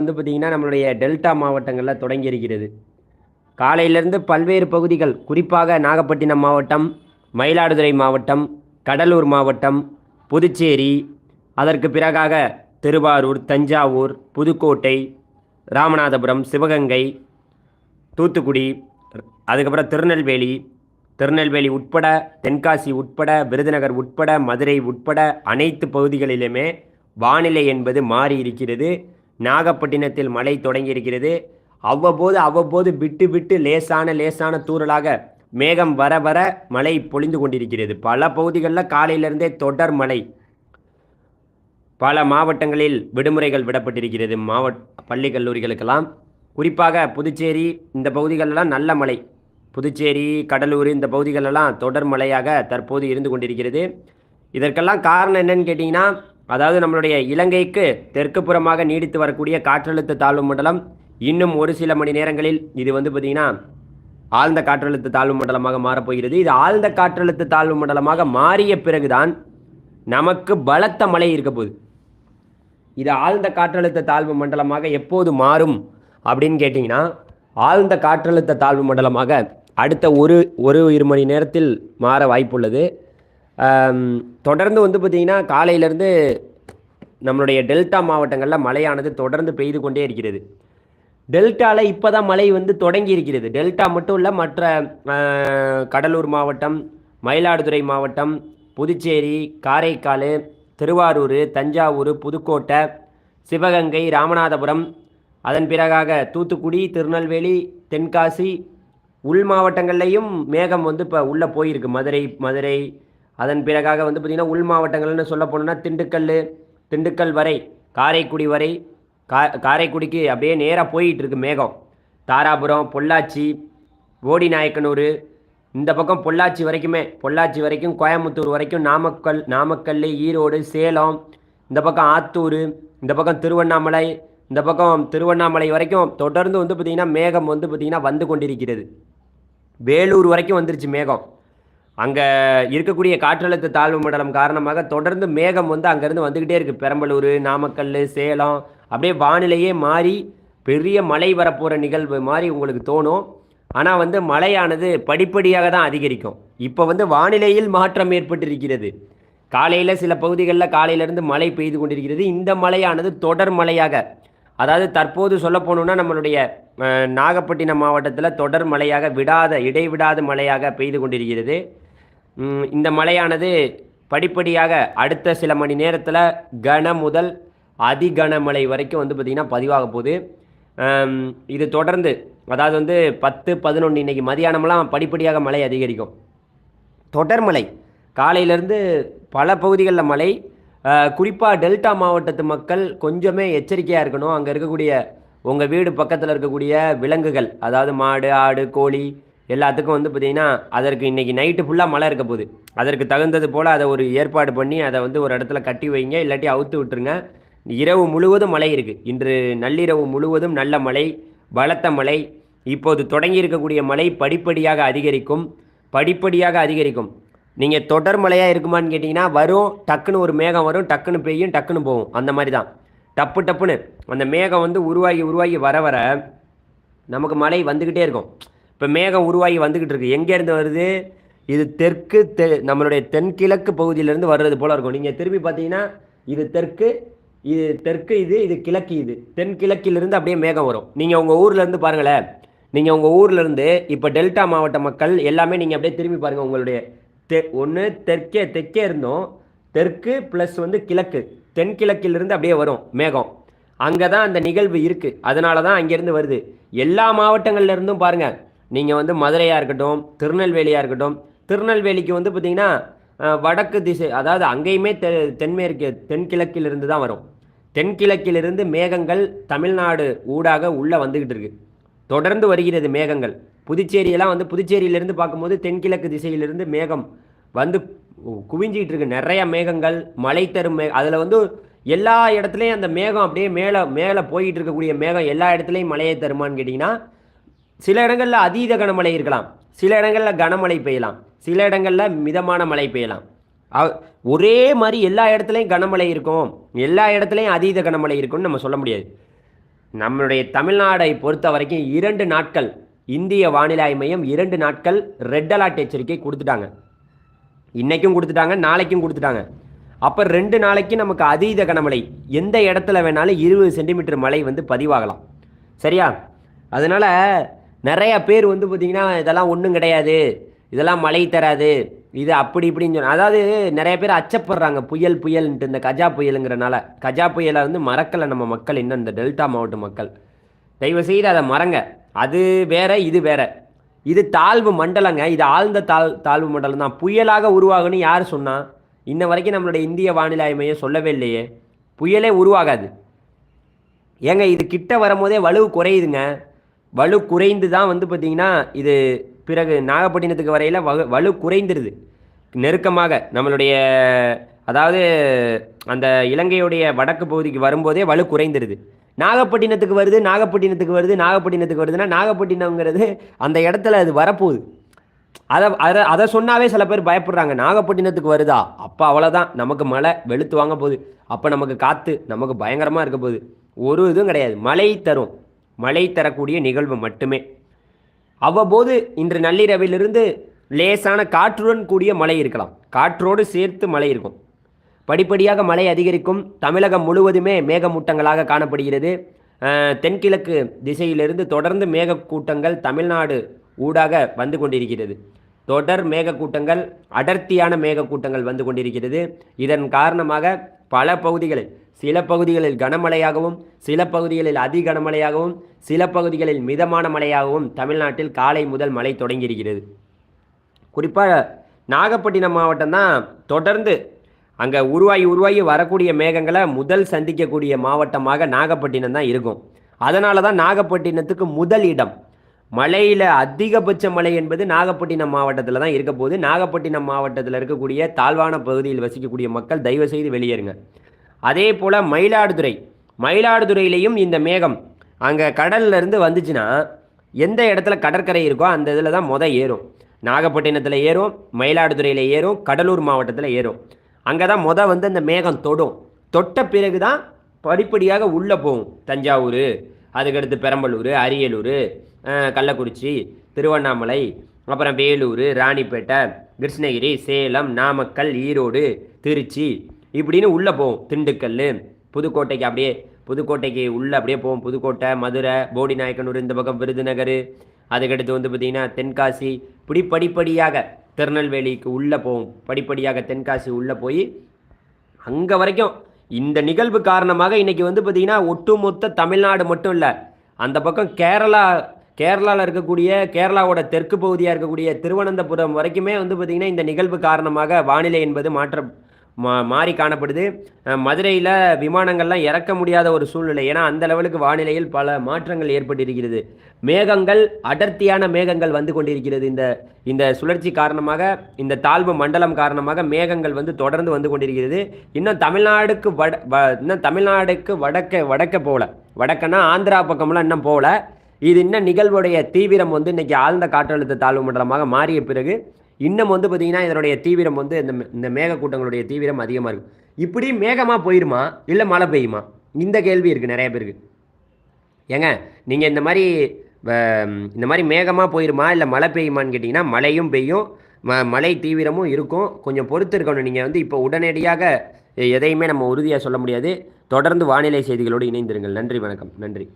வந்து பார்த்திங்கன்னா நம்மளுடைய டெல்டா மாவட்டங்களில் தொடங்கி இருக்கிறது. காலையிலேருந்து பல்வேறு பகுதிகள் குறிப்பாக நாகப்பட்டினம் மாவட்டம் மயிலாடுதுறை மாவட்டம் கடலூர் மாவட்டம் புதுச்சேரி அதற்கு பிறகாக திருவாரூர் தஞ்சாவூர் புதுக்கோட்டை ராமநாதபுரம் சிவகங்கை தூத்துக்குடி அதுக்கப்புறம் திருநெல்வேலி திருநெல்வேலி உட்பட தென்காசி உட்பட விருதுநகர் உட்பட மதுரை உட்பட அனைத்து பகுதிகளிலுமே வானிலை என்பது மாறி இருக்கிறது. நாகப்பட்டினத்தில் மழை தொடங்கி இருக்கிறது அவ்வப்போது அவ்வப்போது விட்டு விட்டு லேசான லேசான தூறலாக மேகம் வர வர மழை பொழிந்து கொண்டிருக்கிறது. பல பகுதிகளில் காலையிலிருந்தே தொடர் மழை. பல மாவட்டங்களில் விடுமுறைகள் விடப்பட்டிருக்கிறது. மாவட்ட பள்ளி கல்லூரிகளுக்கெல்லாம் குறிப்பாக புதுச்சேரி இந்த பகுதிகளெல்லாம் நல்ல மழை. புதுச்சேரி கடலூர் இந்த பகுதிகளெல்லாம் தொடர் மழையாக தற்போது இருந்து கொண்டிருக்கிறது. இதற்கெல்லாம் காரணம் என்னன்னு கேட்டிங்கன்னா அதாவது நம்மளுடைய இலங்கைக்கு தெற்கு புறமாக நீடித்து வரக்கூடிய காற்றழுத்த தாழ்வு மண்டலம் இன்னும் ஒரு சில மணி நேரங்களில் இது வந்து பார்த்திங்கன்னா ஆழ்ந்த காற்றழுத்த தாழ்வு மண்டலமாக மாறப்போகிறது. இது ஆழ்ந்த காற்றழுத்த தாழ்வு மண்டலமாக மாறிய பிறகுதான் நமக்கு பலத்த மழை இருக்க போகுது. இது ஆழ்ந்த காற்றழுத்த தாழ்வு மண்டலமாக எப்போது மாறும் அப்படின்னு கேட்டிங்கன்னா ஆழ்ந்த காற்றழுத்த தாழ்வு மண்டலமாக அடுத்த ஒரு ஒரு இரு மணி நேரத்தில் மாற வாய்ப்புள்ளது. தொடர்ந்து வந்து பார்த்திங்கன்னா காலையிலேருந்து நம்மளுடைய டெல்டா மாவட்டங்களில் மழையானது தொடர்ந்து பெய்து கொண்டே இருக்கிறது. டெல்டாவில் இப்போ தான் மழை வந்து தொடங்கி இருக்கிறது. டெல்டா மட்டும் இல்லை மற்ற கடலூர் மாவட்டம் மயிலாடுதுறை மாவட்டம் புதுச்சேரி காரைக்கால் திருவாரூர் தஞ்சாவூர் புதுக்கோட்டை சிவகங்கை ராமநாதபுரம் அதன் பிறகாக தூத்துக்குடி திருநெல்வேலி தென்காசி உள் மாவட்டங்கள்லையும் மேகம் வந்து இப்போ உள்ளே போயிருக்கு. மதுரை மதுரை அதன் பிறகாக வந்து பார்த்திங்கன்னா உள் மாவட்டங்கள்னு சொல்ல போனோம்னா திண்டுக்கல் திண்டுக்கல் வரை காரைக்குடி வரை கா காரைக்குடிக்கு அப்படியே நேராக போயிட்டு இருக்கு மேகம். தாராபுரம் பொள்ளாச்சி ஓடிநாயக்கனூர் இந்த பக்கம் பொள்ளாச்சி வரைக்குமே பொள்ளாச்சி வரைக்கும் கோயம்புத்தூர் வரைக்கும் நாமக்கல் நாமக்கல் ஈரோடு சேலம் இந்த பக்கம் ஆத்தூர் இந்த பக்கம் திருவண்ணாமலை இந்த பக்கம் திருவண்ணாமலை வரைக்கும் தொடர்ந்து வந்து பார்த்திங்கன்னா மேகம் வந்து பார்த்திங்கன்னா வந்து கொண்டிருக்கிறது. வேலூர் வரைக்கும் வந்துருச்சு மேகம். அங்கே இருக்கக்கூடிய காற்றழுத்த தாழ்வு மண்டலம் காரணமாக தொடர்ந்து மேகம் வந்து அங்கேருந்து வந்துக்கிட்டே இருக்குது பெரம்பலூர் நாமக்கல் சேலம் அப்படியே வானிலையே மாறி பெரிய மழை வரப்போகிற நிகழ்வு மாதிரி உங்களுக்கு தோணும். ஆனால் வந்து மழையானது படிப்படியாக தான் அதிகரிக்கும். இப்போ வந்து வானிலையில் மாற்றம் ஏற்பட்டிருக்கிறது. காலையில் சில பகுதிகளில் காலையிலேருந்து மழை பெய்து கொண்டிருக்கிறது. இந்த மழையானது தொடர் மழையாக அதாவது தற்போது சொல்ல போனோம்னா நம்மளுடைய நாகப்பட்டினம் மாவட்டத்தில் தொடர் மழையாக விடாத இடைவிடாத மழையாக பெய்து கொண்டிருக்கிறது. இந்த மழையானது படிப்படியாக அடுத்த சில மணி நேரத்தில் கன முதல் அதிகனமழை வரைக்கும் வந்து பார்த்திங்கன்னா பதிவாக போகுது. இது தொடர்ந்து அதாவது வந்து பத்து பதினொன்று இன்னைக்கு மதியானமெல்லாம் படிப்படியாக மழை அதிகரிக்கும். தொடர் மழை. காலையிலேருந்து பல பகுதிகளில் மழை. குறிப்பாக டெல்டா மாவட்டத்து மக்கள் கொஞ்சமே எச்சரிக்கையாக இருக்கணும். அங்கே இருக்கக்கூடிய உங்கள் வீடு பக்கத்தில் இருக்கக்கூடிய விலங்குகள் அதாவது மாடு ஆடு கோழி எல்லாத்துக்கும் வந்து பார்த்திங்கன்னா அதற்கு இன்றைக்கி நைட்டு ஃபுல்லாக மழை இருக்க போகுது. அதற்கு தகுந்தது போல் அதை ஒரு ஏற்பாடு பண்ணி அதை வந்து ஒரு இடத்துல கட்டி வைங்க இல்லாட்டி அவுத்து விட்டுருங்க. இரவு முழுவதும் மழை இருக்குது இன்று நள்ளிரவு முழுவதும் நல்ல மழை பலத்த மழை. இப்போது தொடங்கி இருக்கக்கூடிய மழை படிப்படியாக அதிகரிக்கும். படிப்படியாக அதிகரிக்கும். நீங்கள் தொடர் மழையாக இருக்குமான்னு கேட்டிங்கன்னா வரும் டக்குன்னு ஒரு மேகம் வரும் டக்குன்னு பெய்யும் டக்குன்னு போகும். அந்த மாதிரி தான் டப்பு டப்புன்னு அந்த மேகம் வந்து உருவாகி உருவாகி வர வர நமக்கு மழை வந்துக்கிட்டே இருக்கும். இப்போ மேகம் உருவாகி வந்துக்கிட்டு இருக்கு. எங்கேருந்து வருது? இது தெற்கு தெ நம்மளுடைய தென்கிழக்கு பகுதியிலேருந்து வர்றது போல் இருக்கும். நீங்கள் திரும்பி பார்த்தீங்கன்னா இது தெற்கு இது தெற்கு இது இது கிழக்கு இது. தென்கிழக்கிலிருந்து அப்படியே மேகம் வரும். நீங்கள் உங்கள் ஊர்லேருந்து பாருங்களேன். நீங்கள் உங்கள் ஊர்லேருந்து இப்போ டெல்டா மாவட்ட மக்கள் எல்லாமே நீங்கள் அப்படியே திரும்பி பாருங்கள் உங்களுடைய தெ ஒன்று தெற்கே தெற்கே இருந்தோம் தெற்கு ப்ளஸ் வந்து கிழக்கு. தென்கிழக்கிலிருந்து அப்படியே வரும் மேகம். அங்கே தான் அந்த நிகழ்வு இருக்குது அதனால தான் அங்கேருந்து வருது. எல்லா மாவட்டங்கள்லேருந்தும் பாருங்கள் நீங்கள் வந்து மதுரையாக இருக்கட்டும் திருநெல்வேலியாக இருக்கட்டும் திருநெல்வேலிக்கு வந்து பார்த்திங்கன்னா வடக்கு திசை அதாவது அங்கேயுமே தெ தென்மேற்கு தென்கிழக்கிலிருந்து தான் வரும். தென்கிழக்கிலிருந்து மேகங்கள் தமிழ்நாடு ஊடாக உள்ளே வந்துக்கிட்டு இருக்கு. தொடர்ந்து வருகிறது மேகங்கள். புதுச்சேரியெல்லாம் வந்து புதுச்சேரியிலிருந்து பார்க்கும்போது தென்கிழக்கு திசையிலிருந்து மேகம் வந்து குவிஞ்சிக்கிட்டு இருக்கு. நிறைய மேகங்கள் மழை தரும் மே அதில் வந்து எல்லா இடத்துலையும் அந்த மேகம் அப்படியே மேலே மேலே போயிட்டு இருக்கக்கூடிய மேகம் எல்லா இடத்துலையும் மழையை தருமான்னு கேட்டிங்கன்னா சில இடங்களில் அதீத கனமழை இருக்கலாம். சில இடங்களில் கனமழை பெய்யலாம். சில இடங்களில் மிதமான மழை பெய்யலாம். ஒரே மாதிரி எல்லா இடத்துலையும் கனமழை இருக்கும். எல்லா இடத்துலையும் அதீத கனமழை இருக்கும்னு நம்ம சொல்ல முடியாது. நம்மளுடைய தமிழ்நாடை பொறுத்த வரைக்கும் இரண்டு நாட்கள் இந்திய வானிலை மையம் இரண்டு நாட்கள் ரெட் அலர்ட் எச்சரிக்கை கொடுத்துட்டாங்க. இன்றைக்கும் கொடுத்துட்டாங்க நாளைக்கும் கொடுத்துட்டாங்க. அப்போ ரெண்டு நாளைக்கு நமக்கு அதீத கனமழை. எந்த இடத்துல வேணாலும் இருபது சென்டிமீட்டர் மழை வந்து பதிவாகலாம். சரியா? அதனால் நிறைய பேர் வந்து பார்த்திங்கன்னா இதெல்லாம் ஒன்றும் கிடையாது. இதெல்லாம் மழை தராது. இது அப்படி இப்படின்னு சொன்ன அதாவது நிறைய பேர் அச்சப்படுறாங்க. புயல் புயல்ன்ட்டு. இந்த கஜா புயலுங்கிறனால. கஜா புயலை வந்து மறக்கலை நம்ம மக்கள் இன்னும் இந்த டெல்டா மாவட்ட மக்கள். தயவு செய்து அதை மறங்க. அது வேற இது வேற. இது தாழ்வு மண்டலங்க. இது ஆழ்ந்த தாழ் தாழ்வு மண்டலம் தான். புயலாக உருவாகுன்னு யார் சொன்னா இன்ன வரைக்கும் நம்மளுடைய இந்திய வானிலை மையம் சொல்லவே இல்லையே. புயலே உருவாகாது. ஏங்க இது கிட்ட வரும்போதே வலு குறையுதுங்க. வலு குறைந்து தான் வந்து பார்த்திங்கன்னா இது பிறகு நாகப்பட்டினத்துக்கு வரையில் வலு வலு குறைந்துருது. நெருக்கமாக நம்மளுடைய அதாவது அந்த இலங்கையுடைய வடக்கு பகுதிக்கு வரும்போதே வலு குறைந்துருது. நாகப்பட்டினத்துக்கு வருது நாகப்பட்டினத்துக்கு வருது நாகப்பட்டினத்துக்கு வருதுன்னா நாகப்பட்டினம்ங்கிறது அந்த இடத்துல அது வரப்போகுது. அதை அதை அதை சொன்னாவே சில பேர் பயப்படுறாங்க நாகப்பட்டினத்துக்கு வருதா? அப்போ அவ்வளோதான் நமக்கு மழை வெளுத்து வாங்க போகுது. அப்போ நமக்கு காற்று நமக்கு பயங்கரமாக இருக்க போகுது. ஒரு இதுவும் கிடையாது மழை தரும். மழை தரக்கூடிய நிகழ்வு மட்டுமே. அவ்வப்போது இன்று நள்ளிரவிலிருந்து லேசான காற்றுடன் கூடிய மழை இருக்கலாம். காற்றோடு சேர்த்து மழை இருக்கும். படிப்படியாக மழை அதிகரிக்கும். தமிழகம் முழுவதுமே மேகமூட்டங்களாக காணப்படுகிறது. தென்கிழக்கு திசையிலிருந்து தொடர்ந்து மேகக்கூட்டங்கள் தமிழ்நாடு ஊடாக வந்து கொண்டிருக்கிறது. தொடர் மேகக்கூட்டங்கள் அடர்த்தியான மேகக்கூட்டங்கள் வந்து கொண்டிருக்கிறது. இதன் காரணமாக பல பகுதிகளில் சில பகுதிகளில் கனமழையாகவும் சில பகுதிகளில் அதி கனமழையாகவும் சில பகுதிகளில் மிதமான மழையாகவும் தமிழ்நாட்டில் காலை முதல் மழை தொடங்கியிருக்கிறது. குறிப்பாக நாகப்பட்டினம் மாவட்டம் தான் தொடர்ந்து அங்கே உருவாகி உருவாகி வரக்கூடிய மேகங்களை முதல் சந்திக்கக்கூடிய மாவட்டமாக நாகப்பட்டினம் தான் இருக்கும். அதனால தான் நாகப்பட்டினத்துக்கு முதல் இடம். மழையில் அதிகபட்ச மழை என்பது நாகப்பட்டினம் மாவட்டத்தில் தான் இருக்க போகுது. நாகப்பட்டினம் மாவட்டத்தில் இருக்கக்கூடிய தாழ்வான பகுதியில் வசிக்கக்கூடிய மக்கள் தயவு செய்து வெளியேறுங்க. அதே போல் மயிலாடுதுறை. மயிலாடுதுறையிலையும் இந்த மேகம் அங்கே கடல்லேருந்து வந்துச்சுன்னா எந்த இடத்துல கடற்கரை இருக்கோ அந்த இதில் தான் மொதல் ஏறும். நாகப்பட்டினத்தில் ஏறும் மயிலாடுதுறையில் ஏறும் கடலூர் மாவட்டத்தில் ஏறும். அங்கே தான் மொதல் வந்து அந்த மேகம் தொடும். தொட்ட பிறகு தான் படிப்படியாக உள்ளே போகும் தஞ்சாவூர். அதுக்கடுத்து பெரம்பலூர் அரியலூர் கள்ளக்குறிச்சி திருவண்ணாமலை அப்புறம் வேலூர் ராணிப்பேட்டை கிருஷ்ணகிரி சேலம் நாமக்கல் ஈரோடு திருச்சி இப்படின்னு உள்ளே போவோம். திண்டுக்கல் புதுக்கோட்டைக்கு அப்படியே புதுக்கோட்டைக்கு உள்ளே அப்படியே போவோம். புதுக்கோட்டை மதுரை போடிநாயக்கனூர் இந்த பக்கம் விருதுநகர். அதுக்கடுத்து வந்து பார்த்திங்கன்னா தென்காசி இப்படி படிப்படியாக திருநெல்வேலிக்கு உள்ளே போவோம். படிப்படியாக தென்காசி உள்ளே போய் அங்கே வரைக்கும் இந்த நிகழ்வு காரணமாக இன்னைக்கு வந்து பார்த்திங்கன்னா ஒட்டுமொத்த தமிழ்நாடு மட்டும் இல்லை அந்த பக்கம் கேரளா கேரளாவில் இருக்கக்கூடிய கேரளாவோட தெற்கு பகுதியாக இருக்கக்கூடிய திருவனந்தபுரம் வரைக்குமே வந்து பார்த்திங்கன்னா இந்த நிகழ்வு காரணமாக வானிலை என்பது மாற்ற மா மாறி காணப்படுது. மதுரையில் விமானங்கள்லாம் இறக்க முடியாத ஒரு சூழ்நிலை. ஏன்னா அந்த லெவலுக்கு வானிலையில் பல மாற்றங்கள் ஏற்பட்டிருக்கிறது. மேகங்கள் அடர்த்தியான மேகங்கள் வந்து கொண்டிருக்கிறது. இந்த இந்த சுழற்சி காரணமாக இந்த தாழ்வு மண்டலம் காரணமாக மேகங்கள் வந்து தொடர்ந்து வந்து கொண்டிருக்கிறது. இன்னும் தமிழ்நாடுக்கு வட வ- இன்னும் தமிழ்நாடுக்கு வடக்க வடக்க போகல. வடக்கன்னா ஆந்திரா பக்கம்லாம் இன்னும் போகல. இது இன்னும் நிகழ்வுடைய தீவிரம் வந்து இன்னைக்கு ஆழ்ந்த காற்றழுத்த தாழ்வு மண்டலமாக மாறிய பிறகு இன்னும் வந்து பார்த்தீங்கன்னா இதனுடைய தீவிரம் வந்து இந்த இந்த மேகக்கூட்டங்களுடைய தீவிரம் அதிகமாக இருக்கும் இப்படி மேகமாக போயிருமா? இல்லை மழை பெய்யுமா? இந்த கேள்வி இருக்குது நிறைய பேருக்கு. ஏங்க நீங்கள் இந்த மாதிரி வ- இந்த மாதிரி மேகமாக போயிருமா? இல்லை மழை பெய்யுமான்னு கேட்டிங்கன்னா மழையும் பெய்யும் ம மழை தீவிரமும் இருக்கும். கொஞ்சம் பொறுத்து இருக்கணும். நீங்கள் வந்து இப்போ உடனடியாக எதையுமே நம்ம உறுதியாக சொல்ல முடியாது. தொடர்ந்து வானிலை செய்திகளோடு இணைந்திருங்கள். நன்றி வணக்கம். நன்றி.